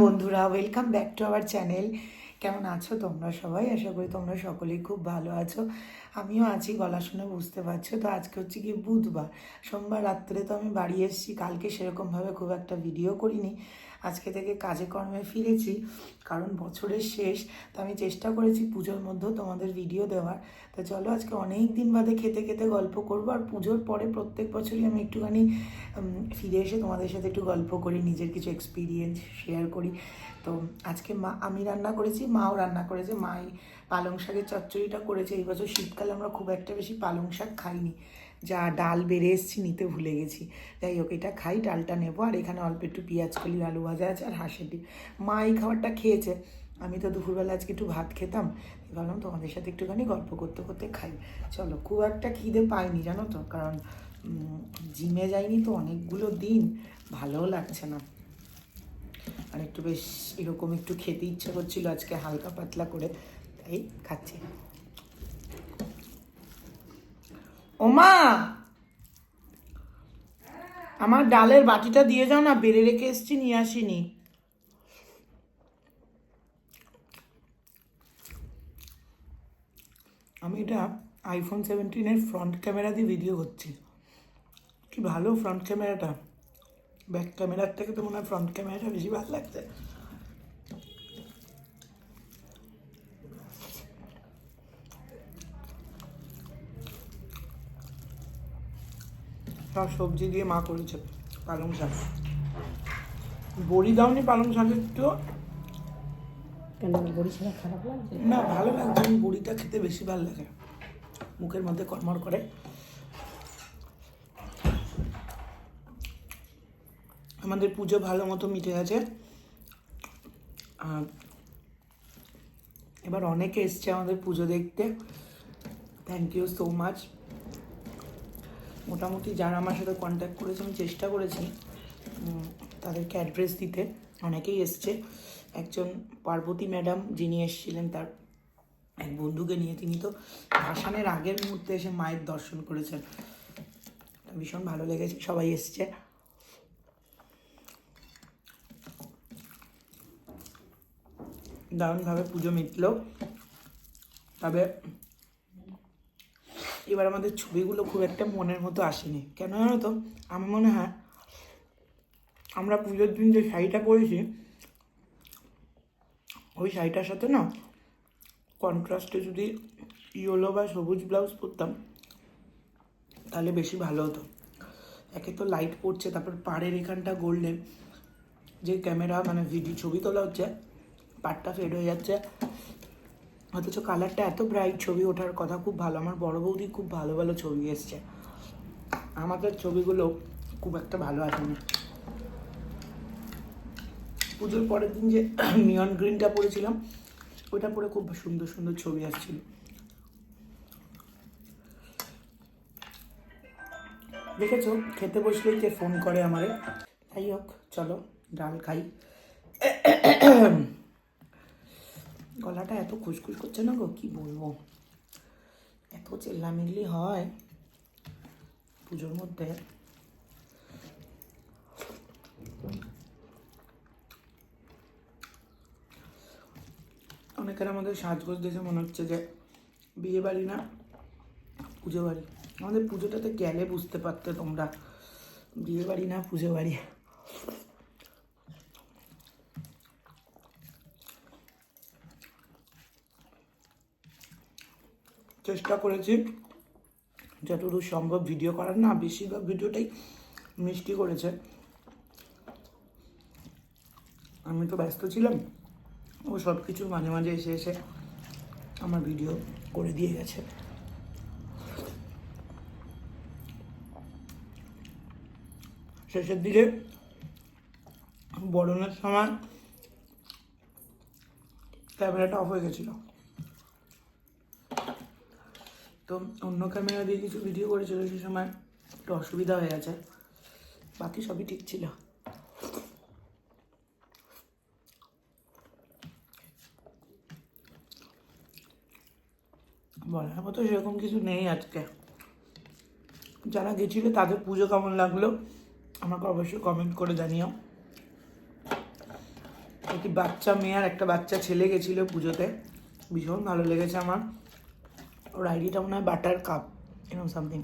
বন্ধুরা welcome back to our channel কেমন আছো তোমরা সবাই? আশা করি তোমরা সকলেই খুব ভালো আছো। আমিও আছি, গলা শুনে বুঝতে পারছ। তো আজকে হচ্ছে কি বুধবার। সোমবার রাত্রে তো আমি বাড়ি এসেছি। কালকে সেরকমভাবে খুব একটা ভিডিও করিনি। আজকে থেকে কাজে কর্মে ফিরেছি, কারণ বছরের শেষ। তো আমি চেষ্টা করেছি পুজোর মধ্যেও তোমাদের ভিডিও দেওয়ার। তো চলো আজকে অনেক দিন বাদে খেতে খেতে গল্প করব, আর পুজোর পরে প্রত্যেক বছরই আমি একটুখানি ফিরে এসে তোমাদের সাথে একটু গল্প করি, নিজের কিছু এক্সপিরিয়েন্স শেয়ার করি। তো আজকে মা, আমি রান্না করেছি, মাও রান্না করেছে, মাই পালং শাকের চচ্চড়িটা করেছে। এই বছর শীতকালে আমরা খুব একটা বেশি পালং শাক খাইনি। যা ডাল বেড়ে এসেছি, নিতে ভুলে গেছি। যাই হোক, এটা খাই, ডালটা নেব। আর এখানে অল্প একটু পেঁয়াজ কলি, আলু ভাজা আছে আর হাঁসের ডিম। মা এই খাবারটা খেয়েছে। আমি তো দুপুরবেলা আজকে একটু ভাত খেতাম। ভাবলাম তোমাদের সাথে একটুখানি গল্প করতে করতে খাই। চলো, খুব একটা খিদে পাইনি, জানো তো? কারণ জিমে যাইনি তো অনেকগুলো দিন। ভালোও লাগছে না। আর একটু বেশ এরকম একটু খেতে ইচ্ছা করছিল আজকে হালকা পাতলা করে। তাই খাচ্ছি। ওমা! আমার ডালের বাটিটা দিয়ে যাও না, বেড়ে রেখে এসছি, নিয়ে আসিনি। আমি এটা আইফোন সেভেন্টিনের ফ্রন্ট ক্যামেরা দিয়ে ভিডিও করছি। কি ভালো ফ্রন্ট ক্যামেরাটা ব্যাক ক্যামেরার থেকে তো মনে হয় ফ্রন্ট ক্যামেরাটা বেশি ভালো লাগছে। সব সবজি দিয়ে মা করেছে পালং শাক। বড়ি দাওনি পালং শাকের তো। কেন বড়ি ছাড়া খারাপ লাগছে? না ভালো লাগছে আমি বড়িটা খেতে বেশি ভালো লাগে। মুখের মধ্যে কর্মর করে। আমাদের পুজো ভালো মতো মিটে গেছে। আর এবার অনেকে এসছে আমাদের পুজো দেখতে। থ্যাংক ইউ সো মাচ মোটামুটি যারা আমার সাথে কন্ট্যাক্ট করেছে, আমি চেষ্টা করেছি তাদেরকে অ্যাড্রেস দিতে। অনেকেই এসছে। একজন পার্বতী ম্যাডাম যিনি এসেছিলেন, তার এক বন্ধুকে নিয়ে তিনি তো ভাসানের আগের মুহূর্তে এসে মায়ের দর্শন করেছেন। ভীষণ ভালো লেগেছে, সবাই এসছে। দারুণভাবে পুজো মিটল। তবে এবার আমাদের ছবিগুলো খুব একটা মনের মতো আসেনি। কেন জানো তো? আমার মনে হয় আমরা পুজোর দিন যে শাড়িটা পরেছি, ওই শাড়িটার সাথে না কন্ট্রাস্টে যদি ইয়েলো বা সবুজ ব্লাউজ পরতাম, তাহলে বেশি ভালো হতো। একে তো লাইট পড়ছে তারপর পাড়ের এখানটা গোল্ডেন যে ক্যামেরা মানে ভিডিও ছবি তোলা হচ্ছে, পাটটা ফেড হয়ে যাচ্ছে। অথচ কালারটা এত ব্রাইট ছবি ওঠার কথা খুব ভালো। আমার বড় বৌদি খুব ভালো ভালো ছবি এসছে। আমাদের ছবিগুলো খুব একটা ভালো আসেনি। পুজোর পরের দিন যে নিয়ন গ্রিনটা পরেছিলাম, ওটা পরে খুব সুন্দর সুন্দর ছবি আসছিল। দেখেছ? খেতে বসলেই যে ফোন করে আমারে? যাই হোক, চলো, ডাল খাই। গলাটা এত খুসখুস করছে না গো? কি বলব? এত চেল্লামিল্লি হয় পুজোর মধ্যে। অনেকের আমাদের সাজগোজ দেখে মনে হচ্ছে যে বিয়ে বাড়ি না, পুজো বাড়ি। আমাদের পুজোটাতে গেলে বুঝতে পারতে তোমরা, বিয়ে বাড়ি না, পুজো বাড়ি। চেষ্টা করেছি। যতদূর সম্ভব ভিডিও করার না, বেশিরভাগ ভিডিওটাই মিষ্টি করেছে। আমি তো ব্যস্ত ছিলাম, ও সব কিছু মাঝে মাঝে এসে এসে আমার ভিডিও করে দিয়ে গেছে। শেষের দিকে বরণের সময় ক্যামেরাটা অফ হয়ে গেছিল। তো অন্য ক্যামেরা দিয়ে কিছু ভিডিও করেছিল, সে সময় একটু অসুবিধা হয়ে গেছে। বাকি সবই ঠিক ছিল। বলার মতো সেরকম কিছু নেই আজকে। যারা গেছিল তাদের পুজো কেমন লাগল, আমাকে অবশ্যই কমেন্ট করে জানিও। একটি বাচ্চা মেয়ে আর একটা বাচ্চা ছেলে গেছিল পুজোতে, ভীষণ ভালো লেগেছে আমার। ওর আইডিটা মনে হয় বাটার কাপ এরকম সামথিং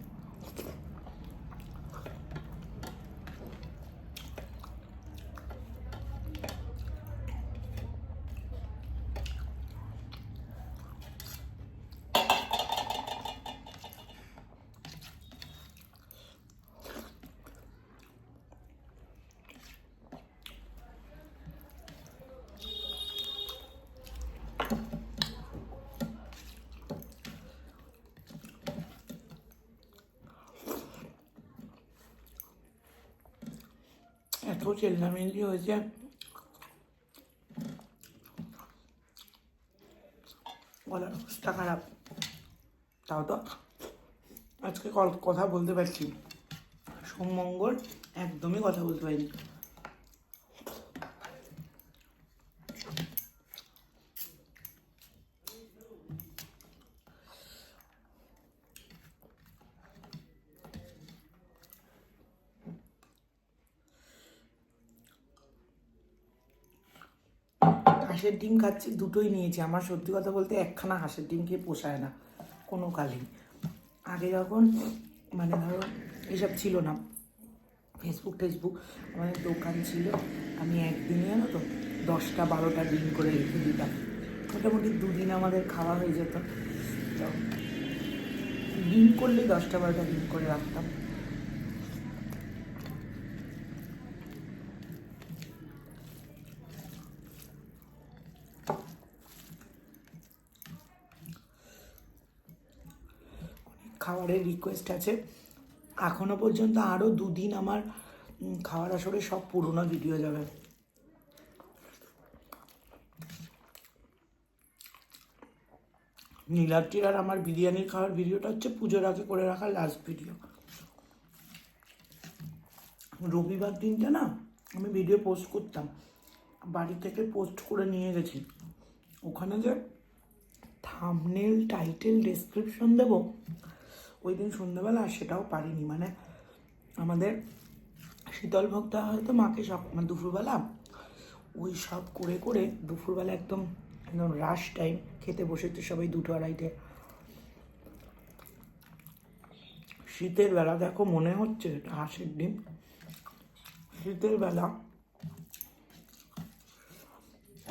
এত চেল্লামেল্লি হয়েছে গলার অবস্থা খারাপ তাও তো আজকে কথা বলতে পারছি সোম মঙ্গল, একদমই কথা বলতে পারিনি। হাঁসের ডিম খাচ্ছি, দুটোই নিয়েছি। আমার সত্যি কথা বলতে একখানা হাঁসের ডিম খেয়ে পোষায় না, কোনো কালই। আগে যখন মানে ধরো, এসব ছিল না ফেসবুক টেসবুক, আমাদের দোকান ছিল, আমি একদিনে জানো তো দশটা, বারোটা ডিম করে রেখে দিতাম। মোটামুটি দুদিন আমাদের খাওয়া হয়ে যেত। তো ডিম করলে দশটা, বারোটা ডিম করে রাখতাম। খাবারের রিকোয়েস্ট আছে। এখনও পর্যন্ত আরও দুদিন আমার খাওয়ার আসরে সব পুরনো ভিডিও যাবে। নীলাদ্রির আর আমার বিরিয়ানির খাওয়ার ভিডিওটা হচ্ছে পুজোর আগে করে রাখা লাস্ট ভিডিও রবিবার দিনটা না, আমি ভিডিও পোস্ট করতাম। বাড়ি থেকে পোস্ট করে নিয়ে গেছি। ওখানে যে থামনেল টাইটেল ডেসক্রিপশন দেব ওই দিন সন্ধ্যাবেলা আর সেটাও পারিনি। মানে আমাদের শীতল ভক্তা হয়তো মাকে সব মানে দুপুরবেলা ওই সব করে করে দুপুরবেলা একদম একদম রাশ টাইম খেতে বসেছে সবাই দুটো আড়াইটে। শীতের বেলা দেখো মনে হচ্ছে হাঁসের ডিম। শীতের বেলা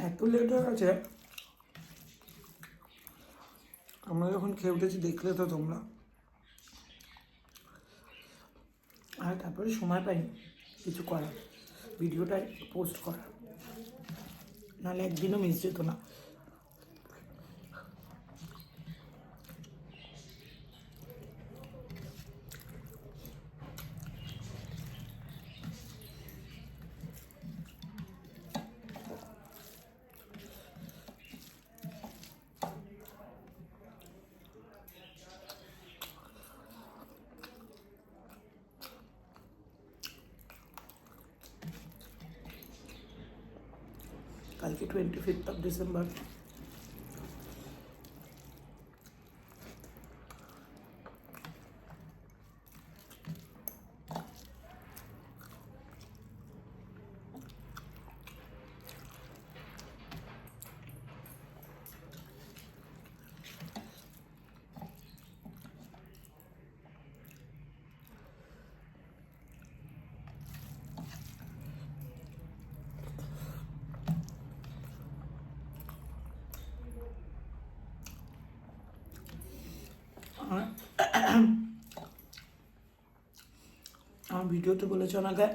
এত লেট হয়ে গেছে। আমরা যখন খেয়ে উঠেছি দেখলে তো তোমরা। আর তারপরে সময় পাইনি কিছু করার ভিডিওটা পোস্ট করার। নাহলে একদিনও মিস যেত না। কালকে টোয়েন্টি ফিফথ অফ ডিসেম্বর আমার ভিডিওতে বলেছে ওনাকে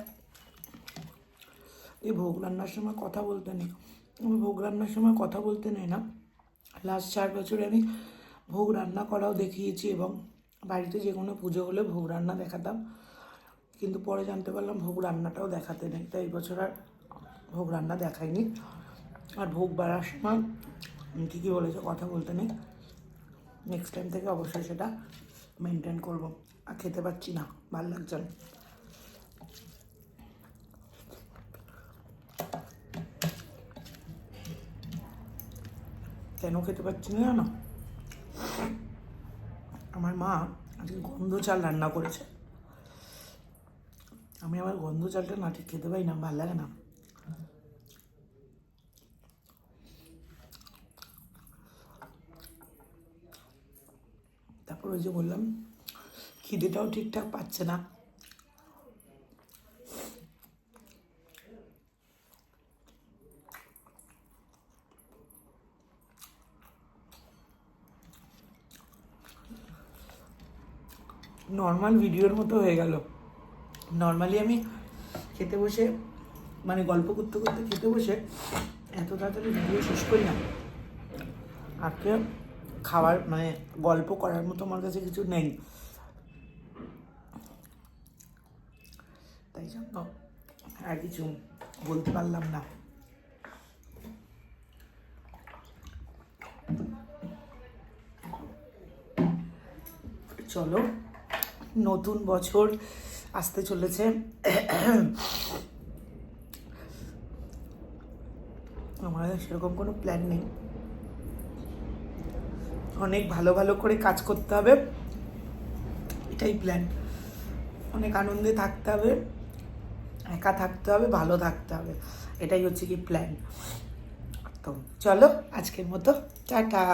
এই ভোগ রান্নার সময় কথা বলতে নেই। আমি ভোগ রান্নার সময় কথা বলতে নেই না। লাস্ট চার বছরে আমি ভোগ রান্না করাও দেখিয়েছি এবং বাড়িতে যে কোনো পুজো হলে ভোগ রান্না দেখাতাম। কিন্তু পরে জানতে পারলাম ভোগ রান্নাটাও দেখাতে নেই। তাই এই বছর আর ভোগ রান্না দেখাইনি। আর ভোগ বাড়ার সময় ঠিকই বলেছে, কথা বলতে নেই। নেক্সট টাইম থেকে অবশ্যই সেটা মেনটেন করব। আর খেতে পাচ্ছি না, ভালো লাগছে না। কেন খেতে পারছি না জানো? আমার মা আজকে গন্ধ চাল রান্না করেছে। আমি আমার গন্ধ চালটা না ঠিক খেতে পাই না, ভালো লাগে না। তারপর ওই যে বললাম, খিদেটাও ঠিকঠাক পাচ্ছে না। নর্মাল ভিডিওর মতো হয়ে গেল। নর্মালি আমি খেতে বসে মানে গল্প করতে করতে খেতে বসে এত তাড়াতাড়ি ভিডিও শেষ করি না। আজকে খাবার মানে গল্প করার মতো আমার কাছে কিছু নেই। তাই জন্য আর কিছু বলতে পারলাম না। চলো। নতুন বছর আসতে চলেছে। আমার সেরকম কোনো প্ল্যান নেই। অনেক ভালো ভালো করে কাজ করতে হবে, এটাই প্ল্যান অনেক আনন্দে থাকতে হবে, একা থাকতে হবে, ভালো থাকতে হবে, এটাই হচ্ছে কি প্ল্যান তো চলো, আজকের মতো, টাটা।